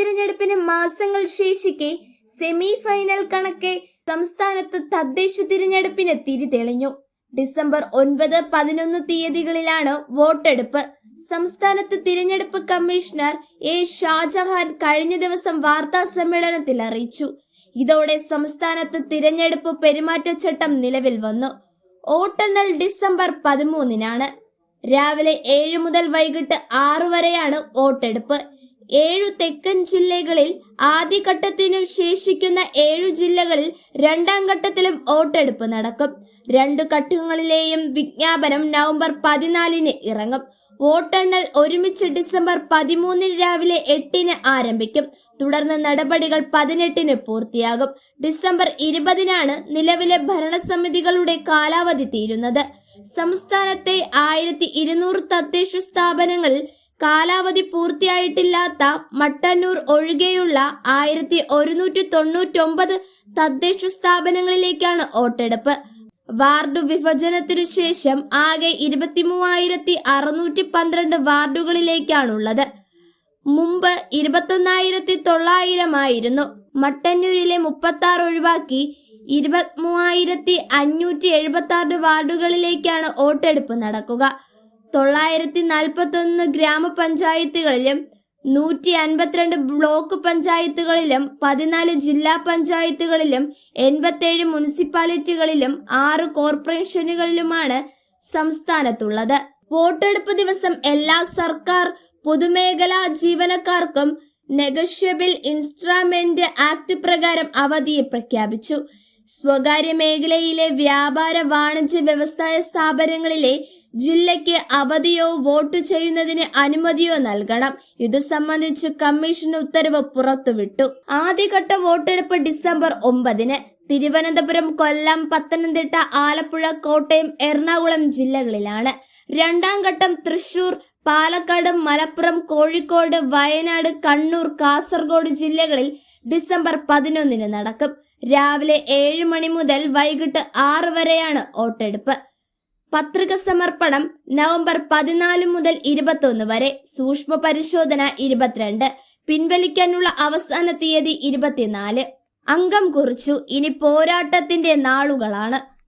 തിരഞ്ഞെടുപ്പിന് മാസങ്ങൾ ശേഷിക്കെ സെമി ഫൈനൽ കണക്കെ സംസ്ഥാനത്ത് തദ്ദേശ തിരഞ്ഞെടുപ്പിന് തിരിതെളിഞ്ഞു. ഡിസംബർ ഒൻപത് പതിനൊന്ന് തീയതികളിലാണ് വോട്ടെടുപ്പ്. സംസ്ഥാനത്ത് തിരഞ്ഞെടുപ്പ് കമ്മീഷണർ എ ഷാജഹാൻ കഴിഞ്ഞ ദിവസം വാർത്താ സമ്മേളനത്തിൽ അറിയിച്ചു. ഇതോടെ സംസ്ഥാനത്ത് തിരഞ്ഞെടുപ്പ് പെരുമാറ്റച്ചട്ടം നിലവിൽ വന്നു. വോട്ടെണ്ണൽ ഡിസംബർ പതിമൂന്നിനാണ്. രാവിലെ ഏഴ് മുതൽ വൈകിട്ട് ആറു വരെയാണ് വോട്ടെടുപ്പ്. ഏഴു തെക്കൻ ജില്ലകളിൽ ആദ്യഘട്ടത്തിനും ശേഷിക്കുന്ന ഏഴു ജില്ലകളിൽ രണ്ടാം ഘട്ടത്തിലും വോട്ടെടുപ്പ് നടക്കും. രണ്ടു ഘട്ടങ്ങളിലെയും വിജ്ഞാപനം നവംബർ പതിനാലിന് ഇറങ്ങും. വോട്ടെണ്ണൽ ഒരുമിച്ച് ഡിസംബർ പതിമൂന്നിന് രാവിലെ എട്ടിന് ആരംഭിക്കും. തുടർന്ന് നടപടികൾ പതിനെട്ടിന് പൂർത്തിയാകും. ഡിസംബർ ഇരുപതിനാണ് നിലവിലെ ഭരണസമിതികളുടെ കാലാവധി തീരുന്നത്. സംസ്ഥാനത്തെ ആയിരത്തി ഇരുന്നൂറ് തദ്ദേശ സ്ഥാപനങ്ങളിൽ കാലാവധി പൂർത്തിയായിട്ടില്ലാത്ത മട്ടന്നൂർ ഒഴികെയുള്ള ആയിരത്തി ഒരുന്നൂറ്റി തൊണ്ണൂറ്റൊമ്പത് തദ്ദേശ സ്ഥാപനങ്ങളിലേക്കാണ് വോട്ടെടുപ്പ്. വാർഡ് വിഭജനത്തിനു ശേഷം ആകെ ഇരുപത്തി മൂവായിരത്തി അറുന്നൂറ്റി പന്ത്രണ്ട് വാർഡുകളിലേക്കാണുള്ളത്. മുമ്പ് ഇരുപത്തൊന്നായിരത്തി തൊള്ളായിരം ആയിരുന്നു. മട്ടന്നൂരിലെ മുപ്പത്തി ആറ് ഒഴിവാക്കി ഇരുപത്തി മൂവായിരത്തി അഞ്ഞൂറ്റി എഴുപത്തി ആറ് വാർഡുകളിലേക്കാണ് വോട്ടെടുപ്പ് നടക്കുക. തൊള്ളായിരത്തി നാൽപ്പത്തൊന്ന് ഗ്രാമപഞ്ചായത്തുകളിലും നൂറ്റി അൻപത്തിരണ്ട് ബ്ലോക്ക് പഞ്ചായത്തുകളിലും പതിനാല് ജില്ലാ പഞ്ചായത്തുകളിലും എൺപത്തേഴ് മുനിസിപ്പാലിറ്റികളിലും ആറ് കോർപ്പറേഷനുകളിലുമാണ് സംസ്ഥാനത്തുള്ളത്. വോട്ടെടുപ്പ് ദിവസം എല്ലാ സർക്കാർ പൊതുമേഖലാ ജീവനക്കാർക്കും നെഗഷ്യബിൾ ഇൻസ്ട്രാമെന്റ് ആക്ട് പ്രകാരം അവധിയെ പ്രഖ്യാപിച്ചു. സ്വകാര്യ മേഖലയിലെ വ്യാപാര വാണിജ്യ വ്യവസായ സ്ഥാപനങ്ങളിലെ ജില്ലയ്ക്ക് അവധിയോ വോട്ട് ചെയ്യുന്നതിന് അനുമതിയോ നൽകണം. ഇതു സംബന്ധിച്ച് കമ്മീഷൻ ഉത്തരവ് പുറത്തുവിട്ടു. ആദ്യഘട്ട വോട്ടെടുപ്പ് ഡിസംബർ ഒമ്പതിന് തിരുവനന്തപുരം കൊല്ലം പത്തനംതിട്ട ആലപ്പുഴ കോട്ടയം എറണാകുളം ജില്ലകളിലാണ്. രണ്ടാം ഘട്ടം തൃശൂർ പാലക്കാട് മലപ്പുറം കോഴിക്കോട് വയനാട് കണ്ണൂർ കാസർഗോഡ് ജില്ലകളിൽ ഡിസംബർ പതിനൊന്നിന് നടക്കും. രാവിലെ ഏഴ് മണി മുതൽ വൈകിട്ട് ആറ് വരെയാണ് വോട്ടെടുപ്പ്. പത്രിക സമർപ്പണം നവംബർ പതിനാല് മുതൽ ഇരുപത്തൊന്ന് വരെ. സൂക്ഷ്മ പരിശോധന ഇരുപത്തിരണ്ട്. പിൻവലിക്കാനുള്ള അവസാന തീയതി ഇരുപത്തിനാല്. അംഗം കുറിച്ചു. ഇനി പോരാട്ടത്തിന്റെ നാളുകളാണ്.